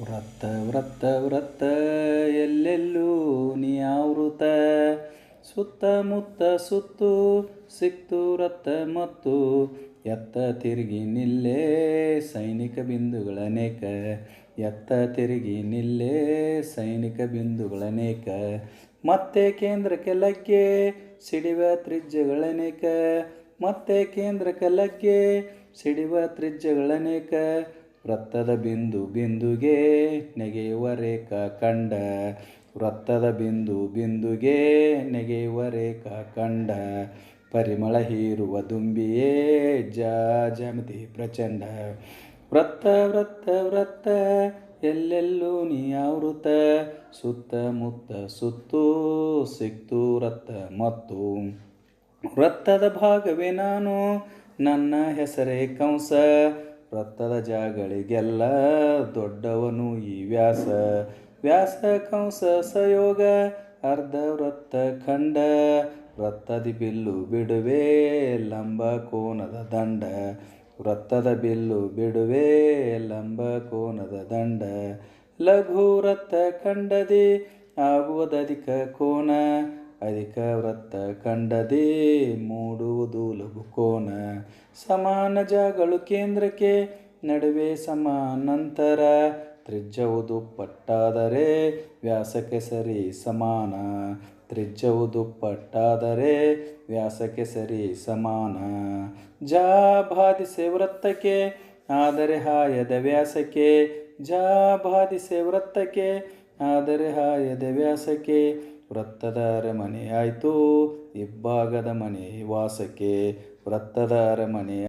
ವ್ರತ ವ್ರತ ವ್ರತ ಎಲ್ಲೆಲ್ಲೂ ನೀ ಆವೃತ. ಸುತ್ತಮುತ್ತ ಸುತ್ತು, ಸಿಕ್ತು ವ್ರತ ಮತ್ತು. ಎತ್ತ ತಿರುಗಿ ನಿಲ್ಲೇ ಸೈನಿಕ ಬಿಂದುಗಳನೇಕ ಎತ್ತ ತಿರುಗಿ ನಿಲ್ಲೇ ಸೈನಿಕ ಬಿಂದುಗಳನೇಕ ಮತ್ತೆ ಕೇಂದ್ರಕ್ಕೆ ಲಗ್ಗೆ ಸಿಡಿವ ತ್ರಿಜ್ಯಗಳನೇಕ ಮತ್ತೆ ಕೇಂದ್ರಕ್ಕೆ ಲಗ್ಗೆ ಸಿಡಿವ ತ್ರಿಜ್ಯಗಳನೇಕ ವೃತ್ತದ ಬಿಂದು ಬಿಂದುಗೆ ನೆಗೆಯುವ ರೇಖಾ ಕಂಡ. ವೃತ್ತದ ಬಿಂದು ಬಿಂದುಗೆ ನೆಗೆಯುವ ರೇಖಾ ಕಂಡ. ಪರಿಮಳ ಹೀರುವ ದುಂಬಿಯೇ ಜಮತಿ ಪ್ರಚಂಡ. ವೃತ್ತ ವೃತ್ತ ವೃತ್ತ ಎಲ್ಲೆಲ್ಲೂ ನೀ ಆವೃತ. ಸುತ್ತಮುತ್ತ ಸುತ್ತು ಸಿಕ್ತು ವೃತ್ತ ಮತ್ತು ವೃತ್ತದ ಭಾಗವೇ ನಾನು. ನನ್ನ ಹೆಸರೇ ಕಂಸ. ವೃತ್ತದ ಜಾಗಳಿಗೆಲ್ಲ ದೊಡ್ಡವನು ಈ ವ್ಯಾಸ. ವ್ಯಾಸ ಕಂಸ ಸಯೋಗ, ಅರ್ಧ ವೃತ್ತ ಖಂಡ. ವೃತ್ತದ ಬಿಲ್ಲು ಬಿಡುವೆ ಲಂಬ ಕೋನದ ದಂಡ. ವೃತ್ತದ ಬಿಲ್ಲು ಬಿಡುವೆ ಲಂಬ ಕೋನದ ದಂಡ. ಲಘು ವೃತ್ತ ಖಂಡದಿ ಆಗುವುದಧಿಕ ಕೋನ. ಅಧಿಕ ವೃತ್ತ ಕಂಡದೇ ಮೂಡುವುದು ಲಘು ಕೋನ ಸಮಾನ ಜಾಗಳು ಕೇಂದ್ರಕ್ಕೆ, ನಡುವೆ ಸಮಾನಂತರ. ತ್ರಿಜ್ಯವುದು ಪಟ್ಟಾದರೆ ವ್ಯಾಸಕ್ಕೆ ಸರಿ ಸಮಾನ. ತ್ರಿಜ್ಯವುದು ಪಟ್ಟಾದರೆ ವ್ಯಾಸಕ್ಕೆ ಸರಿ ಸಮಾನ. ಜಾ ಬಾಧಿಸೆ ವೃತ್ತಕ್ಕೆ, ಆದರೆ ಹಾಯದ ವ್ಯಾಸಕ್ಕೆ. ಜಾ ಬಾಧಿಸೆ ವೃತ್ತಕ್ಕೆ ಆದರೆ ಹಾಯದ ವ್ಯಾಸಕ್ಕೆ ವೃತ್ತದ ಅರಮನೆ ಆಯಿತು. ಇಬ್ಬಾಗದ ಮನೆ ವಾಸಕ್ಕೆ ವೃತ್ತದ ಅರಮನೆ